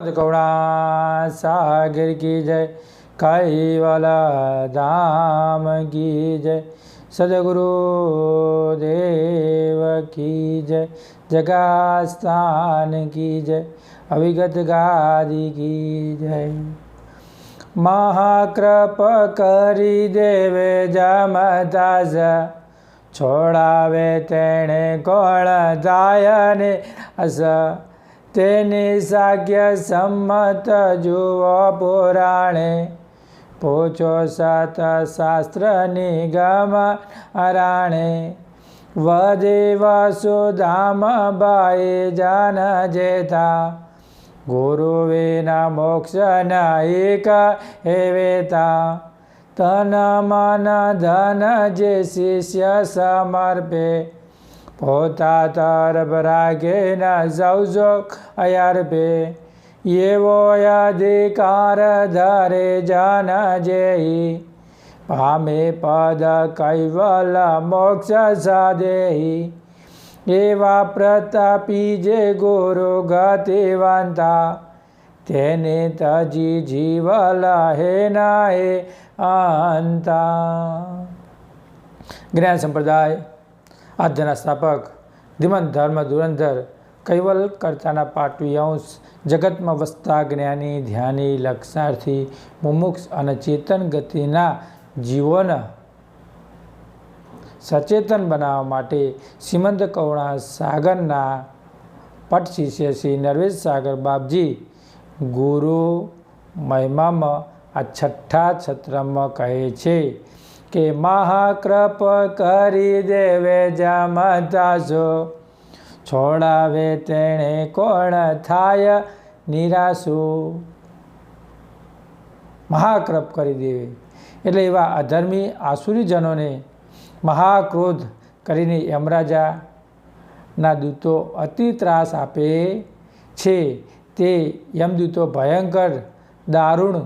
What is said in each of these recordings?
કૌણા સાગર કી જય કૈવલા ધામ કી જય, સદગુરુ દેવ કી જય, જગાસ્થાન કી જય, અવિગત ગાદી કી જય. મહાકૃપ કરી દેવે જમતાસ છોડાવે તેણે કોણ જાય ને અસ. તેની સાગ્ય સંમત જુઓ પુરાણે. પૂછો સત શાસ્ત્રની નિગમ અરાણે વદે વસુધામ બાઈ જન જેતા ગુરુ વિના મોક્ષ એક હેવેતા તન મન ધન જે શિષ્ય સમર્પે. પોતા તરફ રાખે ન સૌજો અયર્પે એવો અધિકાર ધરે જન જેહી પામે પદ કૈવલ મોક્ષ સાદેહી એવા પ્રતાપી જે ગુરુ ગતિવંતા તેને તજી જીવલ હે ના હે અંતા જ્ઞાન સંપ્રદાય આદ્યના સ્થાપક ધીમન ધર્મ ધુરંધર કૈવલ કરતાના પાટવી અંશ જગતમાં વસતા જ્ઞાની, ધ્યાની, લક્ષાર્થી, મુમુક્ષ અને ચેતન ગતિના જીવોને સચેતન બનાવવા માટે શ્રીમંત કૌણા સાગરના પટ શિષ્ય શ્રી નરવેશ સાગર બાપજી, ગુરુ મહિમામાં આ છઠ્ઠા છત્રમાં કહે છે કે મહાકૃપ કરી દેવે જમતાશો છોડાવે તેણે કોણ થાય નિરાશો? મહાકૃપ કરી દેવે. એટલે એવા અધર્મી આસુરીજનોને મહાક્રોધ કરીને યમરાજાના દૂતો અતિ ત્રાસ આપે છે. તે યમદૂતો ભયંકર દારૂણ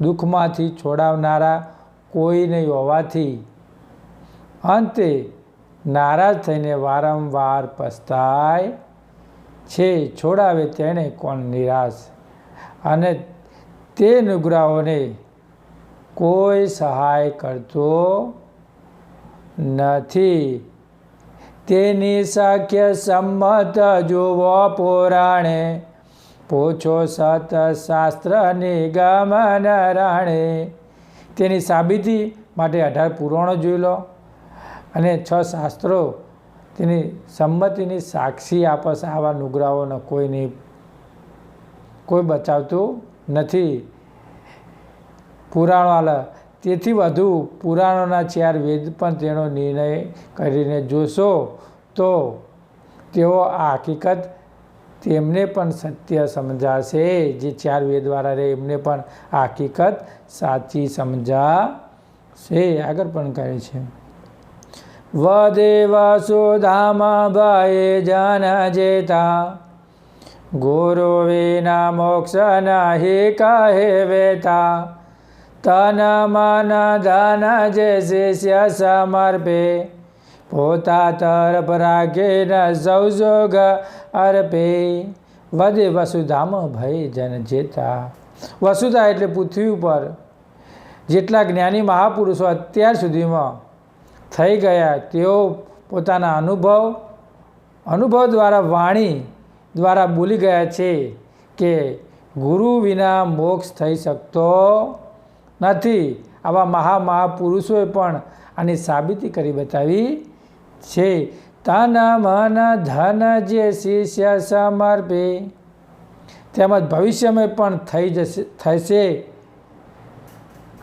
દુઃખમાંથી છોડાવનારા કોઈ નહીં હોવાથી અંતે નારાજ થઈને વારંવાર પસ્તાય છે. છોડાવે તેણે કોણ નિરાશ? અને તે નુગ્રાઓને કોઈ સહાય કરતો નથી. તેની શક્ય સંમત જુઓ પુરાણે. પૂછો સત શાસ્ત્રની ગમન રાણે. તેની સાબિતી માટે અઢાર પુરાણો જોઈ લો અને છ શાસ્ત્રો તેની સંમતિની સાક્ષી આપસ આવા નુગ્રાઓને કોઈની કોઈ બચાવતું નથી. પુરાણો તેથી વધુ પુરાણોના ચાર વેદ પણ તેનો નિર્ણય કરીને જોશો તો તેઓ આ હકીકત તેમને પણ સત્ય સમજાશે. જે ચાર વેદવાળા રહે એમને પણ હકીકત સાચી સમજાશે. આગળ પણ કહે છે. વદે વસુધામ ભાઈ જન જેતા. ગુરુ વિના મોક્ષ નહીં કહે વેતા. તન મન ધન જે શિષ્ય સમર્પે. પોતા તરફ ન સૌ જોગ અર્પે. વધે વસુધામ ભય જન જેતા. વસુધા એટલે પૃથ્વી ઉપર. જેટલા જ્ઞાની મહાપુરુષો અત્યાર સુધીમાં થઈ ગયા, તેઓ પોતાના અનુભવ અનુભવ દ્વારા વાણી દ્વારા બોલી ગયા છે કે ગુરુ વિના મોક્ષ થઈ શકતો નથી. આવા મહા મહાપુરુષોએ પણ આની સાબિતી કરી બતાવી છે. તાના માના ધાના જે શિષ્ય સમર્પે. તેમજ ભવિષ્યમાં પણ થઈ જશે, થશે.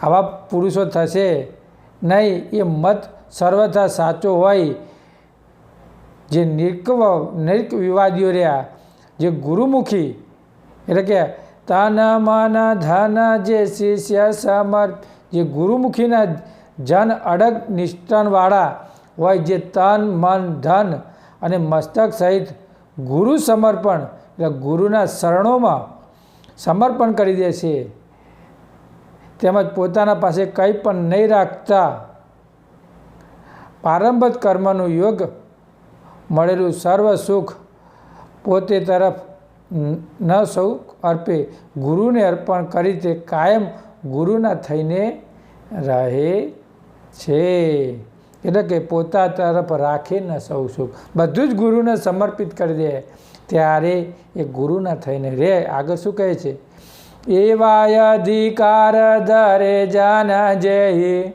આવા પુરુષો થશે નહીં, એ મત સર્વથા સાચો હોય. જે નિર્કવ નિર્ક વિવાદીઓ રહ્યા, જે ગુરુમુખી, એટલે કે તાના માના ધાના જે શિષ્ય સમર્પ, જે ગુરુમુખીના જન અડગ નિષ્ઠાનવાળા હોય જે તન મન, ધન અને મસ્તક સહિત ગુરુ સમર્પણ એટલે ગુરુના શરણોમાં સમર્પણ કરી દે છે. તેમજ પોતાના પાસે કંઈ પણ નહીં રાખતા પ્રારંભ કર્મનું યોગ મળેલું સર્વ સુખ પોતે તરફ ન સૌ અર્પે. ગુરુને અર્પણ કરી તે કાયમ ગુરુના થઈને રહે છે. એટલે કે પોતા તરફ રાખે ન સૌ સુખ. બધું જ ગુરુને સમર્પિત કરી દે. ત્યારે એ ગુરુના થઈને રે. આગળ શું કહે છે? એવા અધિકાર ધરે જન જય.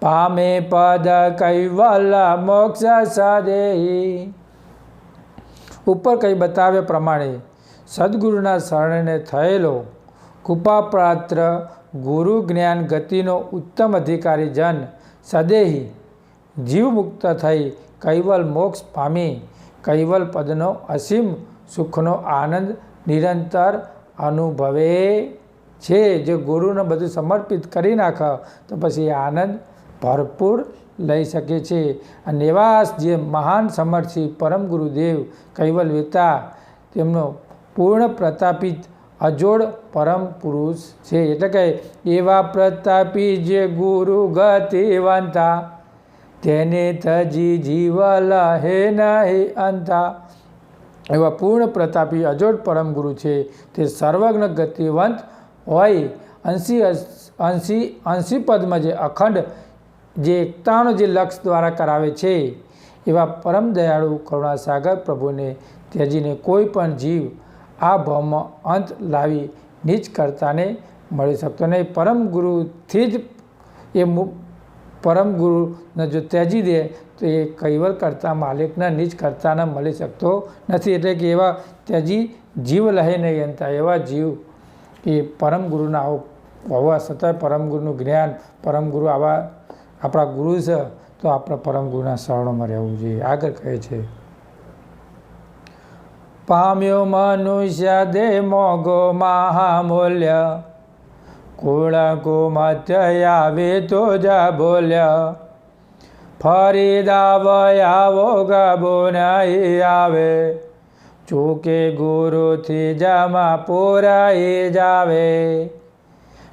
પામે પદ કૈવલ મોક્ષ સદેહી ઉપર કંઈ બતાવ્યા પ્રમાણે સદગુરુના શરણને થયેલો કૃપાપાત્ર ગુરુ જ્ઞાન ગતિનો ઉત્તમ અધિકારી જન સદેહી જીવ મુક્ત થઈ કૈવલ મોક્ષ પામી કૈવલ પદનો અસીમ સુખનો આનંદ નિરંતર અનુભવે છે. જે ગુરુને બધું સમર્પિત કરી નાખે, તો પછી આનંદ ભરપૂર લઈ શકે છે. અને એવા જે મહાન સમર્થી પરમ ગુરુદેવ કૈવલ વેતા તેમનો પૂર્ણ પ્રતાપિત અજોડ પરમ પુરુષ છે. એટલે કે એવા પ્રતાપી જે ગુરુ ગતિવંતા તેને તજી હે ના હે અંતા એવા પૂર્ણ પ્રતાપી અજોડ પરમ ગુરુ છે. તે સર્વજ્ઞ ગતિવંત હોય. અંશી અંશી અંશી પદમાં જે અખંડ, જે એકતાનો જે લક્ષ દ્વારા કરાવે છે. એવા પરમ દયાળુ કરુણાસાગર પ્રભુને ત્યજીને કોઈ પણ જીવ આ ભાવમાં અંત લાવી નીચ કરતાને મળી શકતો નહીં. પરમ ગુરુથી જ એ પરમ ગુરુને જો ત્યજી દે, તો એ કૈવલ કરતા, માલિકના નીચ કરતાને મળી શકતો નથી. એટલે કે એવા ત્યજી જીવ લહે નહીં અંતા, એવા જીવ એ પરમ ગુરુના આવો હોવા છતાંય પરમ ગુરુનું જ્ઞાન, પરમ ગુરુ આવા આપણા ગુરુ છે, તો આપણે પરમ ગુરુના શરણોમાં રહેવું જોઈએ. આગળ કહે છે, પામ્યો મનુષ્ય દે મોગો મહામૂલ્ય કુળ કુમત્ય આવે તો જા બોલ્યા, ફરી દાવયાવો ગબો નહીં આવે, ચૂકે ગુરુથી જમા પૂરાઈ જાવે.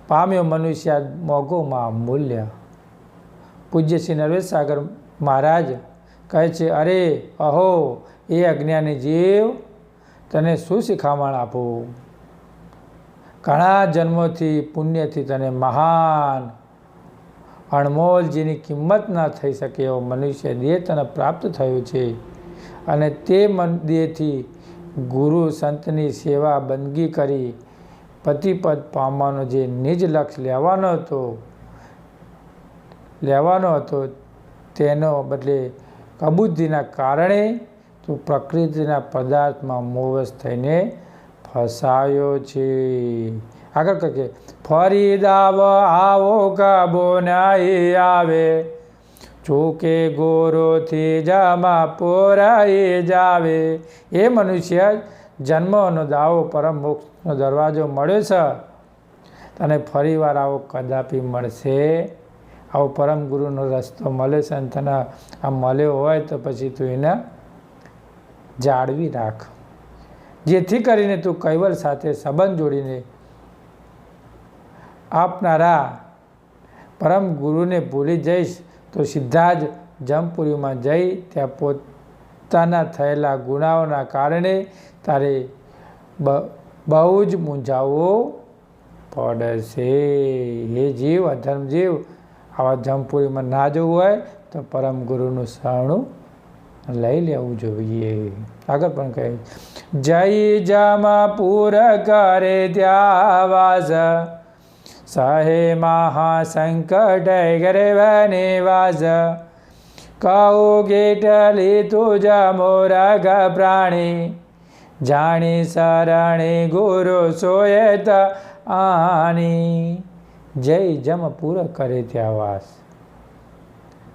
પામ્યો મનુષ્ય મોગોમાં મૂલ્ય. પૂજ્ય શ્રી નરેશ સાગર મહારાજ કહે છે, અરે, અહો, એ અજ્ઞાની જીવ, તને શું શિખામણ આપું? ઘણા જન્મોથી, પુણ્યથી તને મહાન અણમોલ જેની કિંમત ના થઈ શકે એવો મનુષ્ય દેહ તને પ્રાપ્ત થયો છે. અને તે મન દેહથી ગુરુ સંતની સેવા બંદગી કરી પતિપદ પામવાનો જે નિજ લક્ષ લેવાનો હતો લેવાનો હતો, તેનો બદલે કબુદ્ધિના કારણે તું પ્રકૃતિના પદાર્થમાં મોવશ થઈને ફસાયો છે. આગળ કહે ફરી દાવ આવો કાબો નહીં આવે. જોકે ગોરોથી જામાં પોરાઈ જાવે. એ મનુષ્ય જન્મનો દાવો પરમ મોક્ષનો દરવાજો મળ્યો છે. તને ફરીવાર આવો કદાપી મળશે. આવો પરમ ગુરુનો રસ્તો મળે છે અને તને આ મળ્યો હોય તો પછી તું એને જાળવી રાખ. જેથી કરીને તું કૈવલ સાથે સંબંધ જોડીને આપનારા પરમ ગુરુને ભૂલી જઈશ, તો સીધા જ જમપુરીમાં જઈ ત્યાં પોતાના થયેલા ગુનાઓના કારણે તારે બહુ જ મૂંઝાવવો પડશે. હે જીવ, અધર્મ જીવ, આવા જમપુરીમાં ના જવું હોય તો પરમ ગુરુનું શરણું લઈ લેવું જોઈએ. આગળ પણ કહે જય જમપુર કરે ત્યાં વાસ સહે મહાસંકટ ગર્ભ નિવાસ કહું ગેટલી તુજા મોરગ પ્રાણી, જાણી શરણે ગુરુ સોયત આની જય જમ પૂર કરે ત્યાં વાસ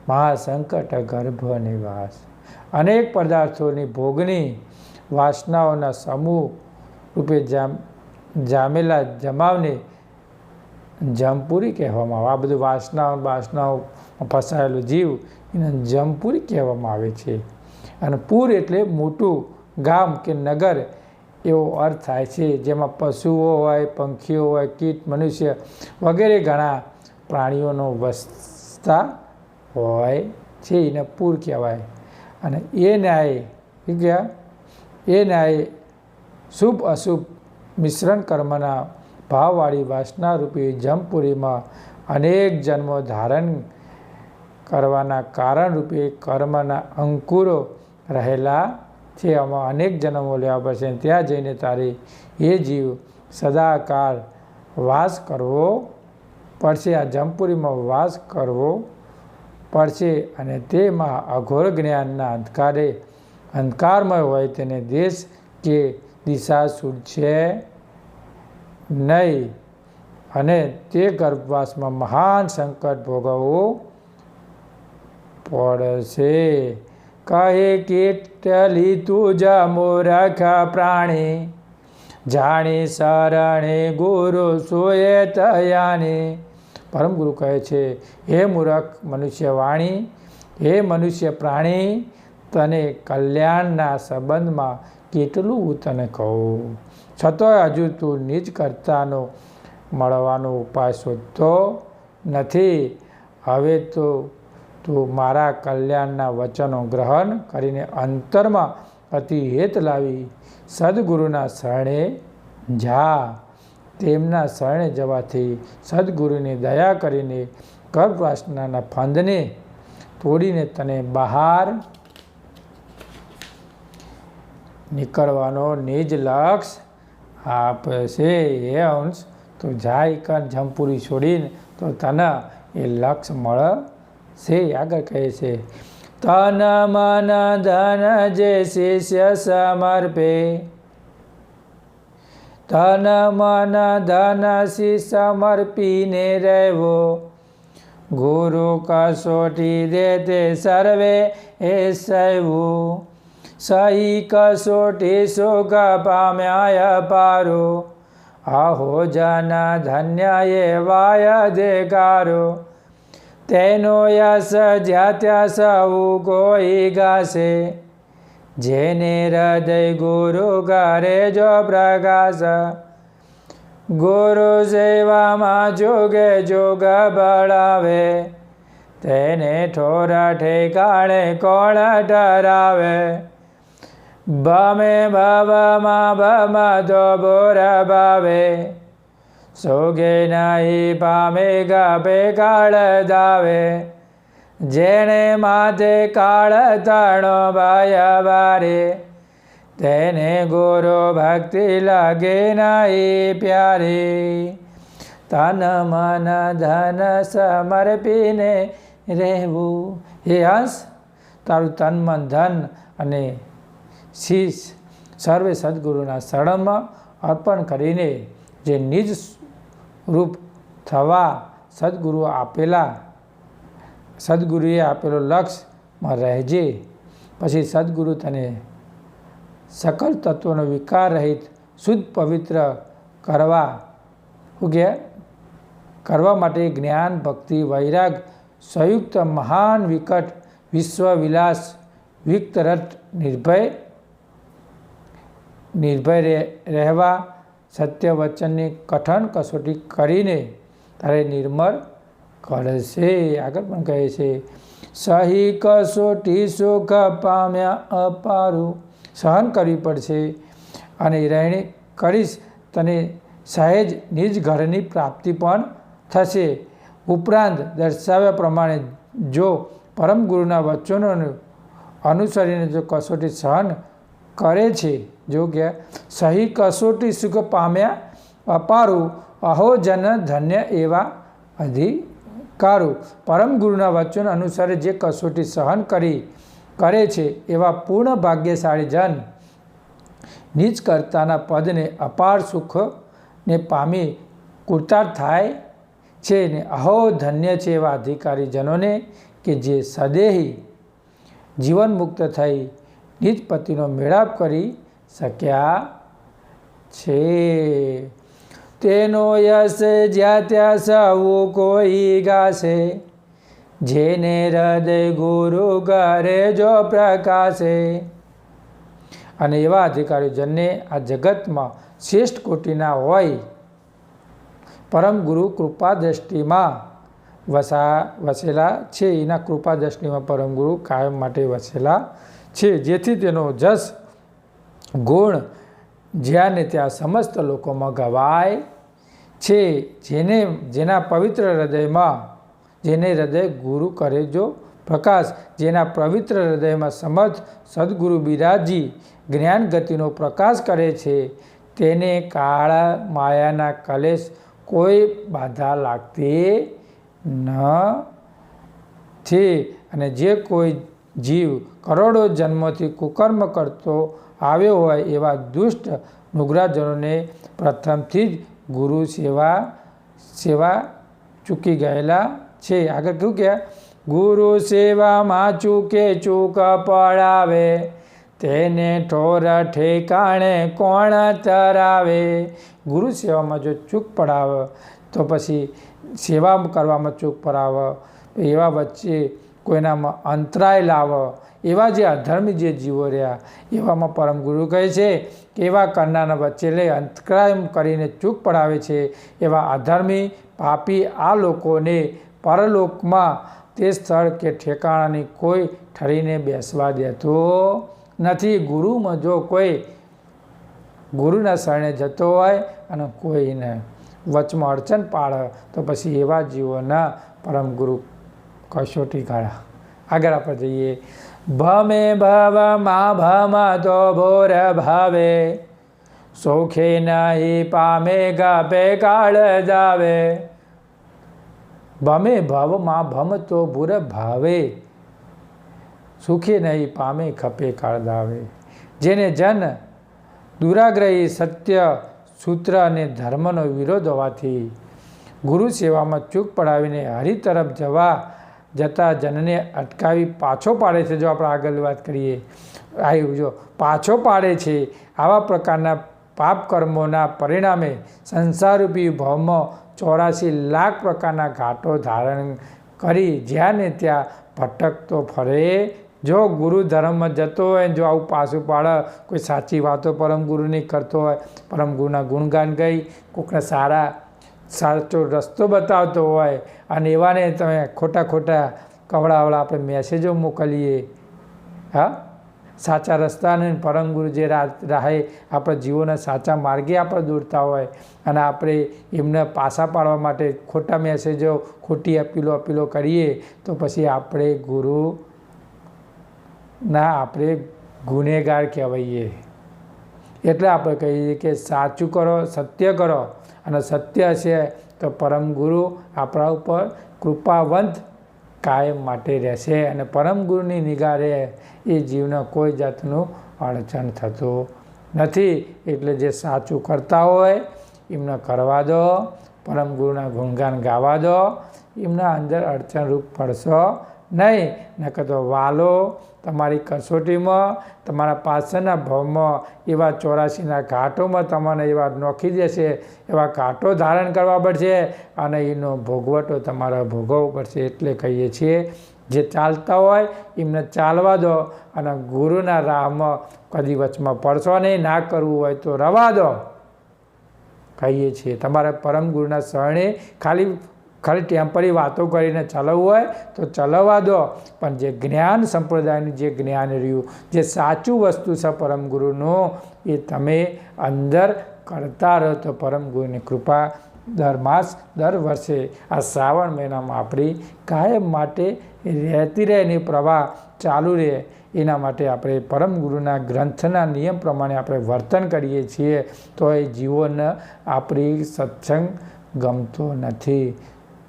મહાસંકટ ગર્ભ નિવાસ. અનેક પદાર્થોની ભોગની વાસનાઓના સમૂહ રૂપે જામ, જામેલા જમાવને જમપુરી કહેવામાં આવે. આ બધું વાસનાઓ વાસનાઓ ફસાયેલું જીવ એને જમપુરી કહેવામાં આવે છે. અને પૂર એટલે મોટું ગામ કે નગર એવો અર્થ થાય છે. જેમાં પશુઓ હોય, પંખીઓ હોય, કીટ, મનુષ્ય વગેરે ઘણા પ્રાણીઓનો વસતા હોય છે. એને પૂર કહેવાય. અને એ ન્યાય ગયા એ ન્યાય શુભ અશુભ મિશ્રણ કર્મના ભાવવાળી વાસનારૂપી જમપુરીમાં અનેક જન્મો ધારણ કરવાના કારણરૂપે કર્મના અંકુરો રહેલા છે. આમાં અનેક જન્મો લેવા પડશે ત્યાં જઈને તારે એ જીવ સદાકાળ વાસ કરવો પડશે. આ જમપુરીમાં વાસ કરવો પડશે અને તેમાં અઘોર જ્ઞાનના અંધકારે અંધકારમય હોય તેને દેશ કે દિશા છૂટશે નહીં. અને તે ગર્ભવાસમાં મહાન સંકટ ભોગવવું પડશે. કહે કેટલી તું મોરખા પ્રાણી, જાણી શરણે ગુરુ સોએ તયાને પરમ ગુરુ કહે છે, હે મૂરખ મનુષ્ય વાણી હે મનુષ્ય પ્રાણી, તને કલ્યાણના સંબંધમાં કેટલું હું તને કહું. છતાંય હજુ તું નિજ કરતાનો મળવાનો ઉપાય શોધતો નથી. હવે તો તું મારા કલ્યાણના વચનો ગ્રહણ કરીને અંતરમાં અતિ હેત લાવી, સદગુરુના શરણે જા. તેમના શરણે જવાથી સદગુરુની દયા કરીને ગર્ભવાસનાના ફંદને તોડીને તને બહાર નીકળવાનો નિજ લક્ષ આપશે. એ અંશ, તો જાય કર જમપુરી છોડીને તો તને એ લક્ષ મળશે, આગળ કહે છે. તન મન ધન જે શિષ્ય સમર્પે તન મન ધન શી સમર્પીને રહેવો. ગુરુ કસોટી દે તે સર્વે એ સૈવું. સહી કસોટી સુખ પામ્યાય પારો. આહો જન ધન્ય એ વાય દેકારો. તેનો યશ જ્યાં ત્યાં સૌ કોઈ ગાશે. જેને હૃદય ગુરુ કરે જો પ્રકાશ ગુરુ સેવામાં જોગે જોગ બળાવે. તેને ઠોરા ઠેકાણે કોણ ઠરાવે. ભમે ભવમાં ભમ તો બોર ભાવે. સોગે નહીં પામે ગપે કાળ દાવે. જેણે માથે કાળ તણો ભાયા બારે તેને ગુરુ ભક્તિ લાગે એ પ્યારે. તન મન ધન સમર્પીને રહેવું. હે હંસ, તારું તન મન ધન અને શીશ સર્વે સદગુરુના શરણમાં અર્પણ કરીને જે નિજ રૂપ થવા સદગુરુ આપેલા સદગુરુએ આપેલો લક્ષ્યમાં રહેજે. પછી સદગુરુ તને સકલ તત્વોનો વિકાર રહિત, શુદ્ધ, પવિત્ર કરવા, શું કરવા માટે જ્ઞાન, ભક્તિ, વૈરાગ, સંયુક્ત, મહાન, વિકટ વિશ્વ વિલાસ વિક્તરટ નિર્ભય નિર્ભય રહેવા સત્ય વચનની કઠણ કસોટી કરીને તારે નિર્મળ કરશે, આગળ પણ કહે છે, સહી કસોટી સુખ પામ્યા અપારું. સહન કરવી પડશે. અને રહેણી કરીશ તને સહેજ નિજ ઘરની પ્રાપ્તિ પણ થશે. ઉપરાંત દર્શાવ્યા પ્રમાણે જો પરમ ગુરુના વચનોને અનુસરીને જો કસોટી સહન કરે છે, જો કે સહી કસોટી સુખ પામ્યા અપારું, અહો જન ધન્ય એવા અધિકારો પરમ ગુરુના વચન અનુસારે જે કસોટી સહન કરી, કરે છે, એવા પૂર્ણ ભાગ્યશાળી જન કરતાના પદને અપાર સુખને પામી કુર્તાર થાય છે ને અહો ધન્ય છે એવા અધિકારીજનોને કે જે સદેહી જીવન મુક્ત થઈ નિજ પતિનો મેળાપ કરી શક્યા છે. તેનો યશ જ્યાં ત્યાં સૌ કોઈ ગાશે. જેને હૃદય ગુરુ કરે જો પ્રકાશે. અને એવા અધિકારીજનને આ જગતમાં શ્રેષ્ઠ કોટીના હોય, પરમ ગુરુ કૃપા દ્રષ્ટિમાં વસા, વસેલા છે. એના કૃપા દ્રષ્ટિમાં પરમ ગુરુ કાયમ માટે વસેલા છે. જેથી તેનો જસ, ગુણ જ્યાં ને ત્યાં સમસ્ત લોકોમાં ગવાય. છે, જેને, જેના પવિત્ર હૃદયમાં, જેને હૃદય ગુરુ કરે જો પ્રકાશ, જેના પવિત્ર હૃદયમાં સમર્થ સદગુરુ બિરાજી જ્ઞાન ગતિનો પ્રકાશ કરે છે, તેને કાળા માયાના કલેશ કોઈ બાધા લાગતી છે. અને જે કોઈ જીવ કરોડો જન્મોથી કુકર્મ કરતો આવ્યો હોય એવા દુષ્ટ નુગ્રાજનોને પ્રથમથી જ ગુરુ સેવા સેવા ચૂકી ગયેલા છે. આગળ કેવું કે, ગુરુ સેવામાં ચૂકે ચૂક પડાવે, તેને ઠોર ઠેકાણે કોણ તરાવે? ગુરુ સેવામાં જો ચૂક પડાવે, તો પછી સેવા કરવામાં ચૂક પડાવે. એવા વચ્ચે કોઈનામાં અંતરાય લાવે એવા જે અધર્મી જે જીવો રહ્યા, એવામાં પરમ ગુરુ કહે છે કે એવા કરનારના વચ્ચે લઈ અંતરાય કરીને ચૂક પડાવે છે. એવા અધર્મી, પાપી આ લોકોને પરલોકમાં તે સ્થળ કે ઠેકાણાની કોઈ ઠરીને બેસવા દેતો નથી. ગુરુમાં જો કોઈ ગુરુના શરણે જતો હોય અને કોઈને વચમાં અડચણ પાડે, તો પછી એવા જીવોના પરમ ગુરુ કસોટી કાઢા. આગળ આપણે જઈએ. ભમે ભવમાં ભમ તો ભોર ભાવે સોખે નહીં પામે ગાપે કાળ જાવે ભમે ભવમાં ભમ તો ભૂર ભાવે સુખે નહીં પામે ખપે કાળ દાવે જેને જન દુરાગ્રહી સત્ય સૂત્ર અને ધર્મનો વિરોધ હોવાથી ગુરુ સેવામાં ચૂક પડાવીને હરિ તરફ જવા જતા જનને અટકાવી પાછો પાડે છે. જો આપણે આગળ વાત કરીએ આવ્યું જો પાછો પાડે છે, આવા પ્રકારના પાપ કર્મોના પરિણામે સંસારરૂપી ભવમાં ચોરાસી લાખ પ્રકારના ઘાટો ધારણ કરી જ્યાં ને ત્યાં ભટકતો ફરે. જો ગુરુ ધર્મમાં જતો હોય, જો આવું પાછું પાડે, કોઈ સાચી વાતો પરમ ગુરુની કરતો હોય, પરમ ગુરુના ગુણગાન ગઈ કોઈકને સારા સાચો રસ્તો બતાવતો હોય અને એવાને તમે ખોટા ખોટા કવડાવડા આપણે મેસેજો મોકલીએ. હા? સાચા રસ્તાને પરમગુરુ જે રાહે આપણા જીવોના સાચા માર્ગે આપણે દોરતા હોય અને આપણે એમને પાસા પાડવા માટે ખોટા મેસેજો ખોટી અપીલો અપીલો કરીએ, તો પછી આપણે ગુરુ ના આપણે ગુનેગાર કહેવાઈએ. એટલે આપણે કહીએ કે સાચું કરો, સત્ય કરો અને સત્ય છે તો પરમ ગુરુ આપણા ઉપર કૃપાવંત કાયમ માટે રહેશે અને પરમ ગુરુની નિગાહ રહે એ જીવને કોઈ જાતનું અડચણ થતું નથી. એટલે જે સાચું કરતા હોય એમને કરવા દો, પરમ ગુરુના ગુણગાન ગાવા દો, એમના અંદર અડચણરૂપ પડશો નહીં. નકર તો વાલો તમારી કસોટીમાં, તમારા પાછળના ભાવમાં એવા ચોરાસીના ઘાટોમાં તમને એવા નોખી દેશે, એવા ઘાટો ધારણ કરવા પડશે અને એનો ભોગવટો તમારે ભોગવવો પડશે એટલે કહીએ છીએ, જે ચાલતા હોય એમને ચાલવા દો અને ગુરુના રાહમાં કદી વચમાં પડશો નહીં, ના કરવું હોય તો રવા દો. કહીએ છીએ, તમારે પરમ ગુરુના શરણે ખાલી ખાલી ટેમ્પરી વાતો કરીને ચલાવવું હોય તો ચલાવવા દો. પણ જે જ્ઞાન સંપ્રદાયનું જે જ્ઞાન રહ્યું, જે સાચું વસ્તુ છે પરમ ગુરુનું એ તમે અંદર કરતા રહો તો પરમ ગુરુની કૃપા દર માસ, દર વર્ષે આ શ્રાવણ મહિનામાં આપણી કાયમ માટે રહેતી રહે એની પ્રવાહ ચાલુ રહે. એના માટે આપણે પરમ ગુરુના ગ્રંથના નિયમ પ્રમાણે આપણે વર્તન કરીએ છીએ. તો એ જીવન આપણી સત્સંગ ગમતો નથી.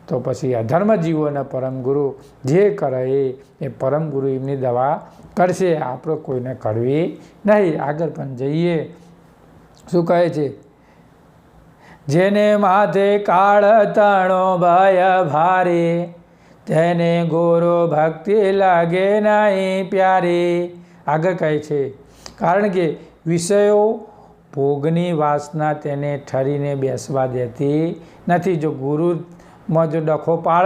તો પછી અધર્મ જીવોને પરમ ગુરુ જે કરે એ પરમ ગુરુ એમની દવા કરશે. આપણે કોઈને કરવી નહીં. આગળ પણ જઈએ. શું કહે છે? જેને માથે કાળ તણો ભય ભારે, તેને ગોરો ભક્તિ લાગે નહીં પ્યારે. આગળ કહે છે, કારણ કે વિષયો ભોગની વાસના તેને ઠરીને બેસવા દેતી નથી. જો ગુરુ માં જો ડખો પાળ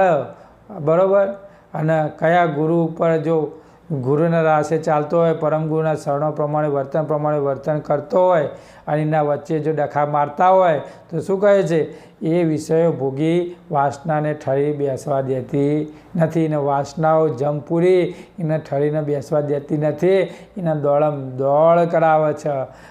બરાબર? અને કયા ગુરુ ઉપર જો ગુરુના રાસે ચાલતો હોય, પરમ ગુરુના શરણો પ્રમાણે, વર્તન પ્રમાણે વર્તન કરતો હોય, અને એના વચ્ચે જો ડખા મારતા હોય, તો શું કહે છે? એ વિષયો ભોગી વાસનાને ઠરી બેસવા દેતી નથી. એને વાસનાઓ જમપૂરી એને ઠરીને બેસવા દેતી નથી. એને દોડમ દોડ કરાવે છે.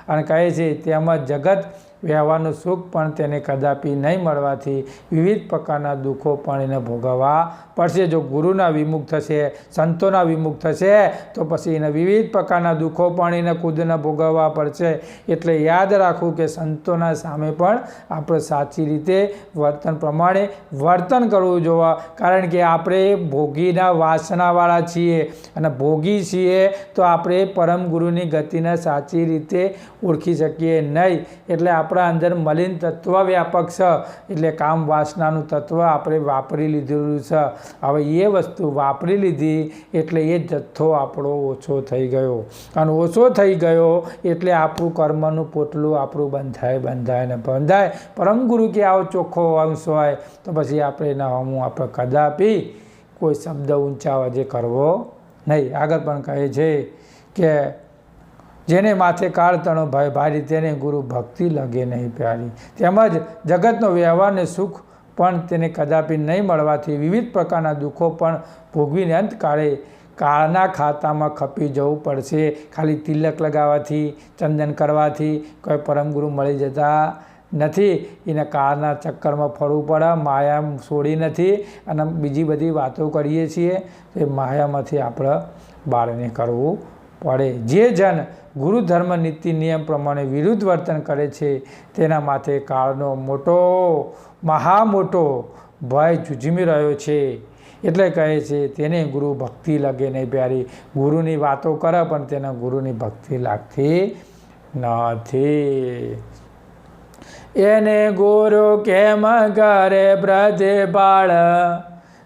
અને કહે છે તેમજ જગત વ્યવહારનું સુખ પણ તેને કદાપી નહીં મળવાથી વિવિધ પ્રકારના દુઃખો પણ એને ભોગવવા પડશે. જો ગુરુના વિમુખ થશે, સંતોના વિમુખ થશે, તો પછી એને વિવિધ પ્રકારના દુઃખો પણ એને ખુદને ભોગવવા પડશે. એટલે યાદ રાખવું કે સંતોના સામે પણ આપણે સાચી રીતે વર્તન પ્રમાણે વર્તન કરવું જોવા. કારણ કે આપણે ભોગીના વાસનાવાળા છીએ અને ભોગી છીએ તો આપણે પરમ ગુરુની ગતિને સાચી રીતે ઓળખી શકીએ નહીં. એટલે આપણા અંદર મલિન તત્વ વ્યાપક છે. એટલે કામ વાસનાનું તત્વ આપણે વાપરી લીધેલું છે. હવે એ વસ્તુ વાપરી લીધી એટલે એ જથ્થો આપણો ઓછો થઈ ગયો. અને ઓછો થઈ ગયો એટલે આપણું કર્મનું પોટલું આપણું બંધાય બંધાય ને બંધાય. પરમ ગુરુ કે આવો ચોખ્ખો અંશ હોય તો પછી આપણે એના હમું આપણે કદાપી કોઈ શબ્દ ઊંચા અવાજે કરવો નહીં. આગળ પણ કહે છે કે જેને માથે કાળ તણો ભય, ભારી તેને ગુરુ ભક્તિ લગે નહીં પ્યારી. તેમજ જગતનો વ્યવહારને સુખ પણ તેને કદાપી નહીં મળવાથી વિવિધ પ્રકારના દુઃખો પણ ભોગવીને અંતકાળે કાળના ખાતામાં ખપી જવું પડશે. ખાલી તિલક લગાવવાથી, ચંદન કરવાથી કોઈ પરમ ગુરુ મળી જતા નથી. એને કાળના ચક્કરમાં ફરવું પડે માયા છોડી નથી. અને બીજી બધી વાતો કરીએ છીએ એ માયામાંથી આપણે બાળને કરવું પડે. જે જન ગુરુ ધર્મ નીતિ નિયમ પ્રમાણે વિરુદ્ધ વર્તન કરે છે, તેના માથે કાળનો મોટો મહા મોટો ભય ઝૂઝમી રહ્યો છે. એટલે કહે છે, તેને ગુરુ ભક્તિ લગે નહીં પ્યારી. ગુરુની વાતો કરે, પણ તેને ગુરુની ભક્તિ લાગતી નથી. એને ગુરુ કેમ કરે બાળ?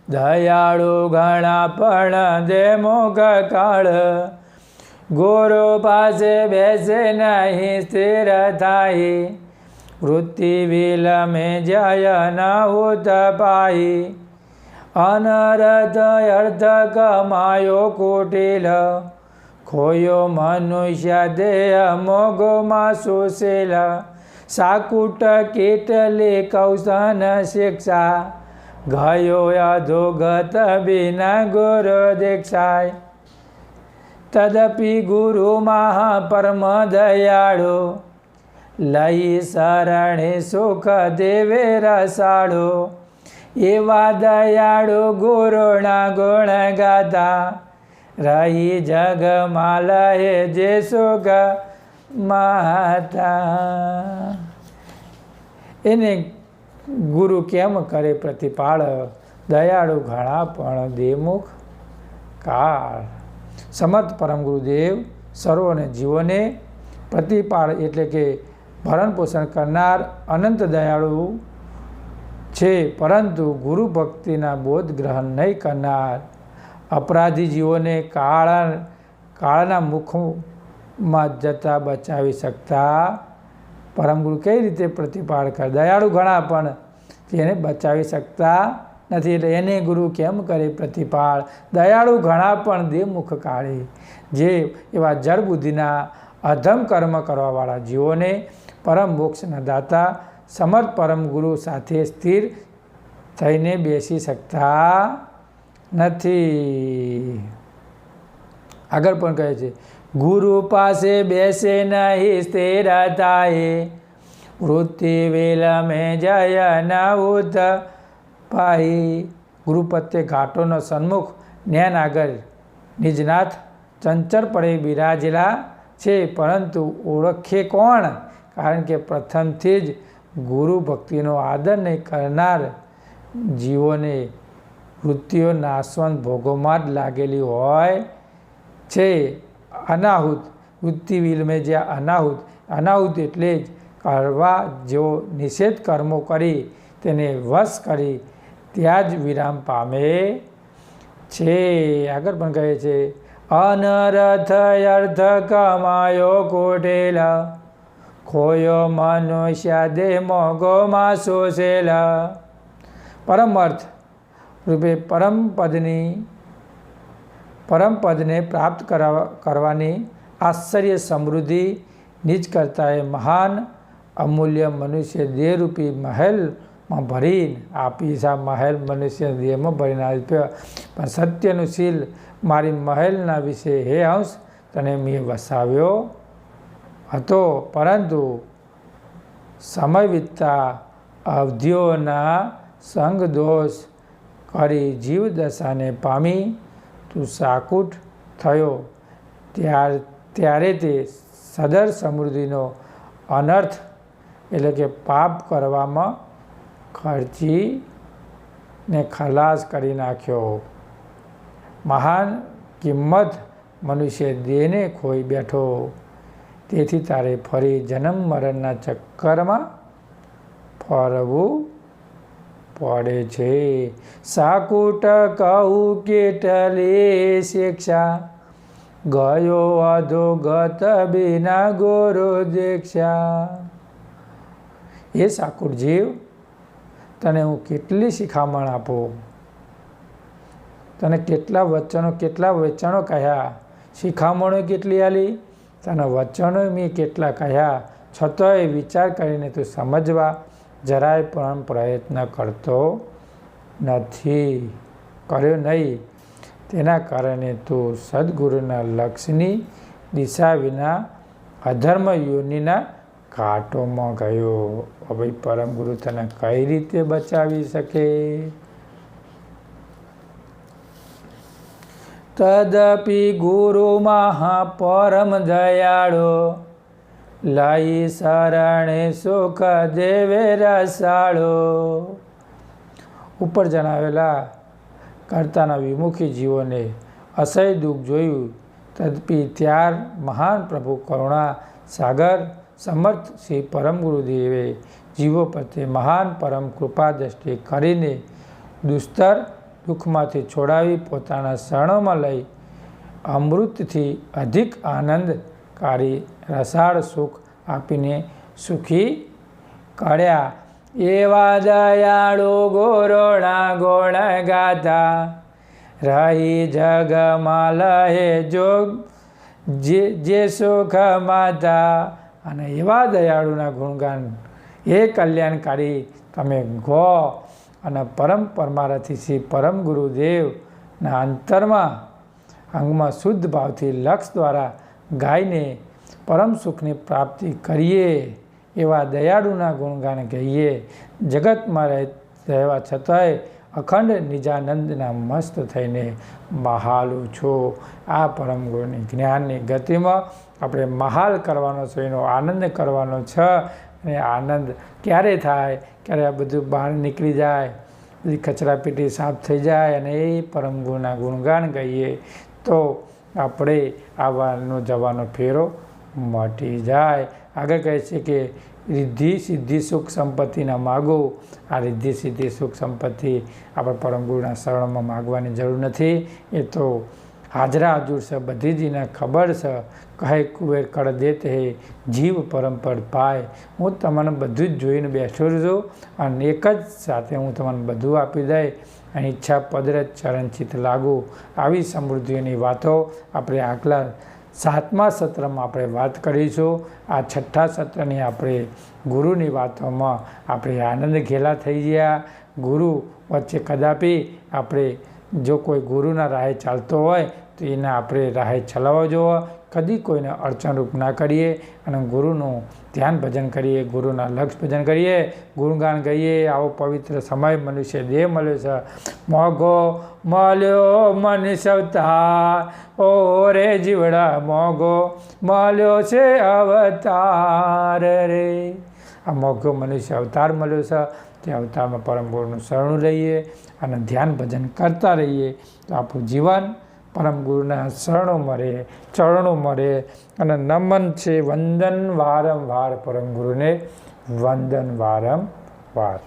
દયાળુ ઘણા પણ દે મોગ કાળ. ગુરુ પાસે બેસે નહીં, સ્થિર થાય. વૃત્તિ વિલમે જય ન ઉત પાઈ અનરથ અર્થ કમાયો કુટિલ. ખોયો મનુષ્ય દેહ મોગમાં સુશીલ. સાકુટ કેટલી કૌશન શિક્ષા. ગયો અધોગત બિના ગુરુ દીક્ષાય. તદપી ગુરુ મહાપરમ દયાળો લઈ શરણે સુખ દેવે રસાળો એવા દયાળુ ગુરુના ગુણ ગાતા રહી જગમાં લહે જે સુખ માતા એને ગુરુ કેમ કરે પ્રતિપાળ દયાળુ ઘણા પણ દેમુખ કાળ સમર્થ પરમ ગુરુદેવ સર્વને જીવોને પ્રતિપાળ એટલે કે ભરણ પોષણ કરનાર અનંત દયાળુ છે, પરંતુ ગુરુ ભક્તિના બોધ ગ્રહણ નહીં કરનાર. અપરાધી જીવોને કાળા, કાળના મુખમાં જતા બચાવી શકતા પરમગુરુ કઈ રીતે પ્રતિપાળ કરે? દયાળુ ઘણા પણ તેને બચાવી શકતા નથી એટલે એને ગુરુ કેમ કરે પ્રતિપાળ? દયાળુ ઘણા પણ દેવમુખ કાળે. જે એવા જળ બુદ્ધિના અધમ કર્મ કરવાવાળા જીવોને પરમ મોક્ષના દાતા, સમર્થ પરમ ગુરુ સાથે સ્થિર થઈને બેસી શકતા નથી. આગળ પણ કહે છે, ગુરુ પાસે બેસે નહીં સ્થિર થાય વૃત્તિ વિલમે જય ન ઉત પાઈ ગુરુ પ્રત્યે ઘાટોનો સન્મુખ જ્ઞાન આગળ નિજનાથ ચંચળ પડે બિરાજેલા છે. પરંતુ ઓળખે કોણ? કારણ કે પ્રથમથી જ ગુરુ ભક્તિનો આદર નહીં કરનાર જીવોને વૃત્તિઓ નાશવંત ભોગોમાં જ લાગેલી હોય છે. અનાહુત વૃત્તિ વિલમે જે અનાહુત અનાહુત એટલે જ કરવા જેઓ નિષેધ કર્મો કરી, તેને વશ કરી ત્યાં જ વિરામ પામે છે. આગળ પણ કહે છે અનરથ અર્થ કમાયો કોટેલા ખોયો મનુષ્ય દે મોગોમાં શોષેલા. પરમ અર્થ, રૂપે પરમ પદની પરમપદને પ્રાપ્ત કરવા, કરવાની આશ્ચર્ય સમૃદ્ધિ નિજ એ મહાન, અમૂલ્ય મનુષ્ય દેહરૂપી મહેલમાં ભરીને આપીશ આ મહેલ મનુષ્યના દેહમાં ભરીને આપ્યો પણ સત્યનું શીલ મારી મહેલના વિશે હે અંશ તને મેં વસાવ્યો હતો. પરંતુ સમય વીતતા અવધિઓના સંગ દોષ કરી જીવદશાને પામી તું સાકુટ થયો. ત્યાર, ત્યારે તે સદર સમૃદ્ધિનો અનર્થ, એટલે કે પાપ કરવામાં ખર્ચી ને ખલાસ કરી નાખ્યો. મહાન કિંમત મનુષ્ય દેહને ખોઈ બેઠો. તેથી તારે ફરી જન્મ મરણના ચક્કરમાં ફરવું પડે છે. સાકુટ કહું કેટલે શિક્ષા. ગયો અધોગત બિના ગોરો દીક્ષા એ સાકુટ જીવ તને હું કેટલી શિખામણ આપું? તને કેટલા વચનો કેટલા વચનો કહ્યા? શિખામણો કેટલી આલી? તને વચનો મેં કેટલા કહ્યા? છતાંય વિચાર કરીને તું સમજવા જરાય પણ પ્રયત્ન કરતો નથી. કર્યો નહીં. તેના કારણે તું સદગુરુના લક્ષની દિશા વિના અધર્મ યોનિના ઘાટોમાં ગયો ભાઈ પરમ ગુરુ તને કઈ રીતે બચાવી શકે? તદપી ગુરુ મહાપરમ દયાળો, લઈ શરણે સુખ દેવે રસાળો. ઉપર જણાવેલા કરતાના વિમુખી જીવોને અસહ્ય દુઃખ જોયું, તદપી ત્યાર મહાન પ્રભુ કરુણા સાગર સમર્થ શ્રી પરમ ગુરુદેવે જીવો પ્રત્યે મહાન પરમ કૃપા દ્રષ્ટિ કરીને દુસ્તર દુઃખમાંથી છોડાવી પોતાના શરણોમાં લઈ અમૃતથી અધિક આનંદકારી રસાળ સુખ આપીને સુખી કર્યા. એવા દયાળુ ગોરોણા ગોણ ગાતા રહી જગમાં લહે જોગ, જે સુખ માતા અને એવા દયાળુના ગુણગાન એ કલ્યાણકારી તમે ગો અને પરમ પરમારથી શ્રી પરમ ગુરુદેવના અંતરમાં અંગમાં શુદ્ધ ભાવથી લક્ષ દ્વારા ગાઈને પરમ સુખની પ્રાપ્તિ કરીએ એવા દયાળુના ગુણગાન કહીએ. જગતમાં રહે રહેવા છતાંય અખંડ નિજાનંદના મસ્ત થઈને બહાલું છું. આ પરમ ગુરુની જ્ઞાનની ગતિમાં આપણે મહાલ કરવાનો છે, એનો આનંદ કરવાનો છે અને આનંદ ક્યારે થાય, ક્યારે આ બધું બહાર નીકળી જાય, બધી કચરાપેટી સાફ થઈ જાય અને એ પરમ ગુરુના ગુણગાન ગાઈએ, તો આપણે આવવાનો જવાનો ફેરો મટી જાય. આગળ કહે છે કે રિદ્ધિ સિદ્ધિ સુખ સંપત્તિના માગો. આ રિદ્ધિ સિદ્ધિ સુખ સંપત્તિ આપણે પરમ ગુરુના શરણમાં માગવાની જરૂર નથી. એ તો હાજરા હજુર છે બધી જીને ખબર છે કહે કુબેર કર દેત હે, જીવ, પરમ પદ પાય. હું તમને બધું જ જોઈને બેઠો છું અને એક જ સાથે હું તમને બધું આપી દઈ અને ઈચ્છા પદરત ચરણચિત લાગુ. આવી સમૃદ્ધિની વાતો આપણે આગલા સાતમા સત્રમાં આપણે વાત કરીશું. આ છઠ્ઠા સત્રની આપણે ગુરુની વાતોમાં આપણે આનંદ ઘેલા થઈ ગયા. ગુરુ વચ્ચે કદાપી આપણે જો કોઈ ગુરુના રાહે ચાલતો હોય તો એના આપણે રાહે ચલાવવા જોવો. કદી કોઈને અડચણરૂપ ના કરીએ અને ગુરુનું ધ્યાન ભજન કરીએ, ગુરુના લક્ષ ભજન કરીએ, ગુણગાન ગાઈએ, આવો પવિત્ર સમય મનુષ્ય દેહ મળ્યો છે. મોઘો મળ્યો મન અવતાર ઓ રે જીવડા મોઘો મળ્યો છે અવતાર રે. આ મોઘો મનુષ્ય અવતાર મળ્યો છે, તે અવતારમાં પરમ ગુરુનું શરણું રહીએ અને ધ્યાન ભજન કરતા રહીએ. તો આપણું જીવન પરમ ગુરુના શરણો મળે, ચરણો મરે અને નમન છે. વંદન વારંવાર પરમ ગુરુને. વંદન વારંવાર.